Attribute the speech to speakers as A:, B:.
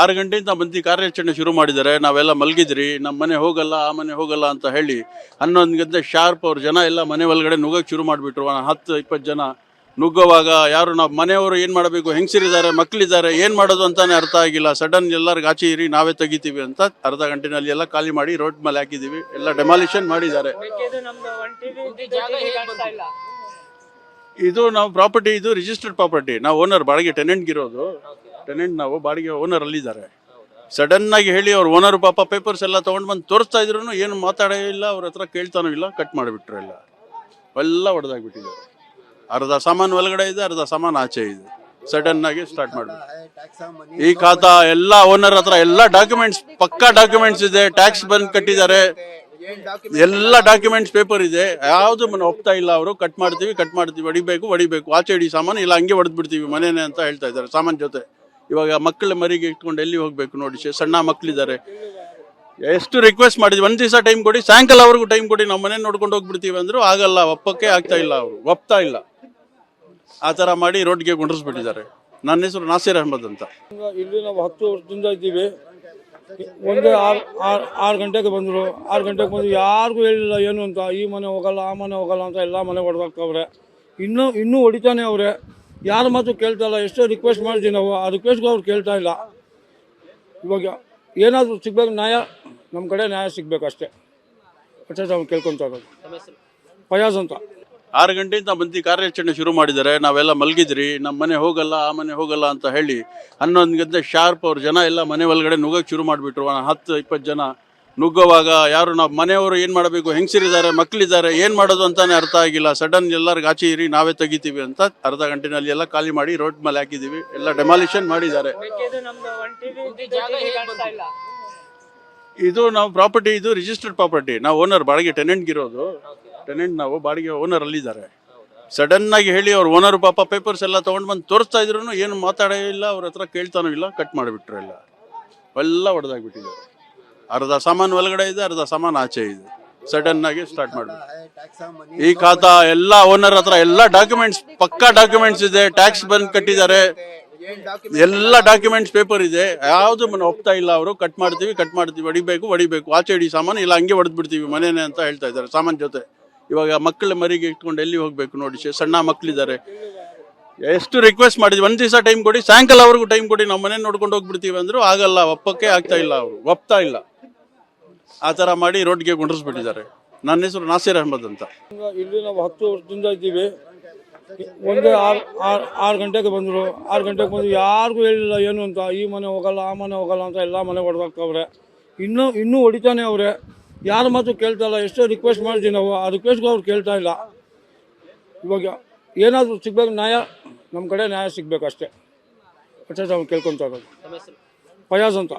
A: ಆರು ಗಂಟೆಯಿಂದ ಬಂದು ಕಾರ್ಯಾಚರಣೆ ಶುರು ಮಾಡಿದ್ದಾರೆ. ನಾವೆಲ್ಲ ಮಲಗಿದ್ರಿ. ನಮ್ಮ ಮನೆ ಹೋಗಲ್ಲ, ಆ ಮನೆ ಹೋಗಲ್ಲ ಅಂತ ಹೇಳಿ ಹನ್ನೊಂದು ಗಂಟೆ ಶಾರ್ಪ್ ಅವ್ರ ಜನ ಎಲ್ಲ ಮನೆ ಒಳಗಡೆ ನುಗ್ಗಕ್ಕೆ ಶುರು ಮಾಡಿಬಿಟ್ರು. ಹತ್ತು, ಇಪ್ಪತ್ತು ಜನ ನುಗ್ಗುವಾಗ ಯಾರು ನಾವು ಮನೆಯವರು ಏನು ಮಾಡಬೇಕು? ಹೆಂಗಸರಿದ್ದಾರೆ? ಮಕ್ಕಳಿದ್ದಾರೆ ಏನು ಮಾಡೋದು ಅಂತಾನೆ ಅರ್ಥ ಆಗಿಲ್ಲ. ಸಡನ್ ಎಲ್ಲರಿಗೂ ಆಚೆ ಇರಿ, ನಾವೇ ತೆಗಿತೀವಿ ಅಂತ ಅರ್ಧ ಗಂಟೆನಲ್ಲಿ ಎಲ್ಲ ಖಾಲಿ ಮಾಡಿ ರೋಡ್ ಮೇಲೆ ಹಾಕಿದ್ದೀವಿ ಎಲ್ಲ ಡೆಮಾಲಿಷನ್ ಮಾಡಿದ್ದಾರೆ. ಇದು ನಾವು ಪ್ರಾಪರ್ಟಿ, ಇದು ರಿಜಿಸ್ಟರ್ಡ್ ಪ್ರಾಪರ್ಟಿ. ನಾವು ಓನರ್ ಬಾಡಿಗೆ ಟೆನೆಂಟ್ ಇರೋದು. ಟೆನೆಂಟ್ ನಾವು ಬಾಡಿಗೆ ಓನರ್ ಅಲ್ಲಿದ್ದಾರೆ. ಸಡನ್ ಆಗಿ ಹೇಳಿ ಅವ್ರ ಓನರ್ ಪಾಪ ಪೇಪರ್ಸ್ ಎಲ್ಲ ತಗೊಂಡ್ ಬಂದು ತೋರಿಸ್ತಾ ಇದ್ರು ಏನು ಮಾತಾಡೇ ಇಲ್ಲ, ಅವ್ರ ಹತ್ರ ಕೇಳ್ತಾನೂ ಇಲ್ಲ ಕಟ್ ಮಾಡಿಬಿಟ್ರು ಎಲ್ಲ. ಎಲ್ಲ ಹೊಡೆದಾಗ್ಬಿಟ್ಟಿದ್ದಾರೆ ಅರ್ಧ ಸಾಮಾನು ಒಳಗಡೆ ಇದೆ, ಅರ್ಧ ಸಾಮಾನು ಆಚೆ ಇದೆ. ಸಡನ್ ಆಗಿ ಸ್ಟಾರ್ಟ್ ಮಾಡ್ಬಿಟ್ಟು ಈ ಖಾತಾ ಎಲ್ಲ ಓನರ್ ಹತ್ರ ಎಲ್ಲ ಡಾಕ್ಯುಮೆಂಟ್ಸ್ ಪಕ್ಕಾ ಡಾಕ್ಯುಮೆಂಟ್ಸ್ ಇದೆ ಟ್ಯಾಕ್ಸ್ ಬಂದ್ ಕಟ್ಟಿದ್ದಾರೆ. ಎಲ್ಲ ಡಾಕ್ಯುಮೆಂಟ್ಸ್ ಪೇಪರ್ ಇದೆ. ಯಾವ್ದು ಮನೆ ಒಪ್ತಾ ಇಲ್ಲ ಅವರು ಕಟ್ ಮಾಡ್ತೀವಿ ಕಟ್ ಮಾಡ್ತೀವಿ, ಹೊಡಿಬೇಕು ಹೊಡಿಬೇಕು. ಆಚೆ ಇಡಿ ಸಾಮಾನು, ಇಲ್ಲ ಹಂಗೆ ಹೊಡೆದ್ಬಿಡ್ತೀವಿ ಮನೇನೆ ಅಂತ ಹೇಳ್ತಾ ಇದ್ದಾರೆ, ಸಾಮಾನ್ ಜೊತೆ. ಇವಾಗ ಮಕ್ಕಳ ಮರಿಗೆ ಇಟ್ಕೊಂಡು ಎಲ್ಲಿ ಹೋಗ್ಬೇಕು ನೋಡಿ ಸಣ್ಣ ಮಕ್ಕಳಿದ್ದಾರೆ ಎಷ್ಟು ರಿಕ್ವೆಸ್ಟ್ ಮಾಡಿದ್ವಿ, ಒಂದ್ ದಿವಸ ಟೈಮ್ ಕೊಡಿ, ಸಾಯಂಕಾಲ ಅವ್ರಿಗೂ ಟೈಮ್ ಕೊಡಿ ನಮ್ಮ ಮನೆ ನೋಡ್ಕೊಂಡು ಹೋಗ್ಬಿಡ್ತೀವಿ ಅಂದ್ರು ಆಗಲ್ಲ, ಒಪ್ಪಕ್ಕೆ ಆಗ್ತಾ ಇಲ್ಲ ಅವರು, ಒಪ್ತಾ ಇಲ್ಲ. ಆ ಥರ ಮಾಡಿ ರೋಡ್ಗೆ ಗುಂಡಿಸ್ಬಿಟ್ಟಿದ್ದಾರೆ ನನ್ನ ಹೆಸರು ನಾಸೀರ್ ಅಹಮದ್ ಅಂತ.
B: ಇಲ್ಲಿ ನಾವು ಹತ್ತು ವರ್ಷದಿಂದ ಇದ್ದೀವಿ. ಒಂದು ಆರು ಆರು ಆರು ಗಂಟೆಗೆ ಬಂದರು. ಆರು ಗಂಟೆಗೆ ಬಂದು ಯಾರಿಗೂ ಹೇಳಿಲ್ಲ ಏನು ಅಂತ, ಈ ಮನೆ ಹೋಗಲ್ಲ, ಆ ಮನೆ ಹೋಗಲ್ಲ ಅಂತ ಎಲ್ಲ ಮನೆ ಹೊಡೆದಾಕ್ತವ್ರೆ ಇನ್ನೂ ಇನ್ನೂ ಹೊಡಿತಾನೆ ಅವ್ರೆ. ಯಾರ ಮಾತು ಕೇಳ್ತಾ ಇಲ್ಲ, ಎಷ್ಟೋ ರಿಕ್ವೆಸ್ಟ್ ಮಾಡಿದ್ವಿ ನಾವು, ಆ ರಿಕ್ವೆಸ್ಟ್ಗೂ ಅವ್ರು ಕೇಳ್ತಾ ಇಲ್ಲ. ಇವಾಗ ಏನಾದರೂ ಸಿಗ್ಬೇಕು, ನ್ಯಾಯ ನಮ್ಮ ಕಡೆ ನ್ಯಾಯ ಸಿಗ್ಬೇಕು ಅಷ್ಟೇ. ಅಷ್ಟೇ ನಾವು ಕೇಳ್ಕೊತಾ ಇರೋದು. ಫಯಾಜ್ ಅಂತ.
A: ಆರು ಗಂಟೆಯಿಂದ ಬಂದು ಕಾರ್ಯಾಚರಣೆ ಶುರು ಮಾಡಿದ್ದಾರೆ, ನಾವೆಲ್ಲ ಮಲಗಿದ್ರಿ ನಮ್ಮ ಮನೆ ಹೋಗಲ್ಲ, ಆ ಮನೆ ಹೋಗಲ್ಲ ಅಂತ ಹೇಳಿ ಹನ್ನೊಂದು ಗಂಟೆ ಶಾರ್ಪ್ ಅವ್ರ ಜನ ಎಲ್ಲ ಮನೆ ಒಳಗಡೆ ನುಗ್ಗಕ್ಕೆ ಶುರು ಮಾಡಿಬಿಟ್ರು. ಹತ್ತು, ಇಪ್ಪತ್ತು ಜನ ನುಗ್ಗುವಾಗ ಯಾರು ನಾವು ಮನೆಯವರು ಏನು ಮಾಡಬೇಕು, ಹೆಂಗಸರಿದ್ದಾರೆ ಮಕ್ಕಳಿದ್ದಾರೆ ಏನು ಮಾಡೋದು ಅಂತಾನೆ ಅರ್ಥ ಆಗಿಲ್ಲ. ಸಡನ್ ಎಲ್ಲರಿಗೂ ಆಚೆ ಇರಿ, ನಾವೇ ತೆಗಿತೀವಿ ಅಂತ ಅರ್ಧ ಗಂಟೆನಲ್ಲಿ ಎಲ್ಲ ಖಾಲಿ ಮಾಡಿ ರೋಡ್ ಮೇಲೆ ಹಾಕಿದ್ದೀವಿ. ಎಲ್ಲ ಡೆಮಾಲಿಷನ್ ಮಾಡಿದ್ದಾರೆ. ಇದು ನಾವು ಪ್ರಾಪರ್ಟಿ ಇದು ರಿಜಿಸ್ಟರ್ಡ್ ಪ್ರಾಪರ್ಟಿ ನಾವು ಓನರ್ ಬಾಡಿಗೆ ಟೆನೆಂಟ್ ಇರೋದು ಟೆನೆಂಟ್ ನಾವು ಬಾಡಿಗೆ ಓನರ್ ಅಲ್ಲಿದ್ದಾರೆ. ಸಡನ್ ಆಗಿ ಹೇಳಿ ಅವ್ರ ಓನರ್ ಪಾಪ ಪೇಪರ್ಸ್ ಎಲ್ಲ ತೊಗೊಂಡು ಬಂದು ತೋರಿಸ್ತಾ ಇದ್ರು ಏನು ಮಾತಾಡೇ ಇಲ್ಲ, ಅವ್ರ ಹತ್ರ ಕೇಳ್ತಾನೂ ಇಲ್ಲ ಕಟ್ ಮಾಡಿಬಿಟ್ರು ಎಲ್ಲ. ಎಲ್ಲ ಹೊಡೆದಾಗ್ಬಿಟ್ಟಿದ್ದಾರೆ ಅರ್ಧ ಸಾಮಾನು ಒಳಗಡೆ ಇದೆ ಅರ್ಧ ಸಾಮಾನು ಆಚೆ ಇದೆ. ಸಡನ್ ಆಗಿ ಸ್ಟಾರ್ಟ್ ಮಾಡಬೇಕು. ಈ ಖಾತಾ ಎಲ್ಲ ಓನರ್ ಹತ್ರ ಎಲ್ಲ ಡಾಕ್ಯುಮೆಂಟ್ಸ್ ಪಕ್ಕಾ ಡಾಕ್ಯುಮೆಂಟ್ಸ್ ಇದೆ ಟ್ಯಾಕ್ಸ್ ಬಂದ್ ಕಟ್ಟಿದ್ದಾರೆ. ಎಲ್ಲ ಡಾಕ್ಯುಮೆಂಟ್ಸ್ ಪೇಪರ್ ಇದೆ. ಯಾವ್ದು ಮನೆ ಒಪ್ತಾ ಇಲ್ಲ ಅವರು ಕಟ್ ಮಾಡ್ತೀವಿ ಕಟ್ ಮಾಡ್ತೀವಿ ಹೊಡಿಬೇಕು ಹೊಡಿಬೇಕು. ಆಚೆ ಇಡಿ ಸಾಮಾನು ಇಲ್ಲ ಹಂಗೆ ಹೊಡೆದು ಬಿಡ್ತೀವಿ ಮನೇನೆ ಅಂತ ಹೇಳ್ತಾ ಇದ್ದಾರೆ ಸಾಮಾನು ಜೊತೆ. ಇವಾಗ ಮಕ್ಕಳ ಮರಿಗೆ ಇಟ್ಕೊಂಡು ಎಲ್ಲಿ ಹೋಗ್ಬೇಕು ನೋಡಿ ಸಣ್ಣ ಮಕ್ಕಳಿದ್ದಾರೆ ಎಷ್ಟು ರಿಕ್ವೆಸ್ಟ್ ಮಾಡಿದ್ವಿ ಒಂದ್ ದಿವಸ ಟೈಮ್ ಕೊಡಿ ಸಾಯಂಕಾಲವರೆಗೂ ಟೈಮ್ ಕೊಡಿ ನಾವು ಮನೆ ನೋಡ್ಕೊಂಡು ಹೋಗ್ಬಿಡ್ತೀವಿ ಅಂದ್ರು ಆಗಲ್ಲ ಒಪ್ಪಕ್ಕೆ ಆಗ್ತಾ ಇಲ್ಲ ಅವರು. ಒಪ್ತಾ ಇಲ್ಲ. ಆ ಥರ ಮಾಡಿ ರೋಡ್ಗೆ ಕುಂಡ್ರಿಸ್ಬಿಟ್ಟಿದ್ದಾರೆ ನನ್ನ ಹೆಸರು ನಾಸೀರ್ ಅಹಮದ್ ಅಂತ.
B: ಇಲ್ಲಿ ನಾವು ಹತ್ತು ವರ್ಷದಿಂದ ಇದ್ದೀವಿ. ಒಂದು ಆರು ಆರು ಆರು ಗಂಟೆಗೆ ಬಂದರು. ಆರು ಗಂಟೆಗೆ ಬಂದು ಯಾರಿಗೂ ಹೇಳಿಲ್ಲ ಏನು ಅಂತ. ಈ ಮನೆ ಹೋಗಲ್ಲ ಆ ಮನೆ ಹೋಗಲ್ಲ ಅಂತ ಎಲ್ಲ ಮನೆ ಹೊಡೆದಾಕ್ತವ್ರೆ ಇನ್ನೂ ಇನ್ನೂ ಹೊಡಿತಾನೆ ಅವ್ರೆ. ಯಾರ ಮಾತು ಕೇಳ್ತಾ ಇಲ್ಲ. ಎಷ್ಟೋ ರಿಕ್ವೆಸ್ಟ್ ಮಾಡಿದ್ವಿ ನಾವು. ಆ ರಿಕ್ವೆಸ್ಟ್ಗೂ ಅವ್ರು ಕೇಳ್ತಾ ಇಲ್ಲ. ಇವಾಗ ಏನಾದರೂ ಸಿಗ್ಬೇಕು ನ್ಯಾಯ ನಮ್ಮ ಕಡೆ ನ್ಯಾಯ ಸಿಗಬೇಕು ಅಷ್ಟೇ. ಅಷ್ಟೇ ನಾವು ಕೇಳ್ಕೊತಾ ಇರೋದು. ಫಯಾಜ್ ಅಂತ.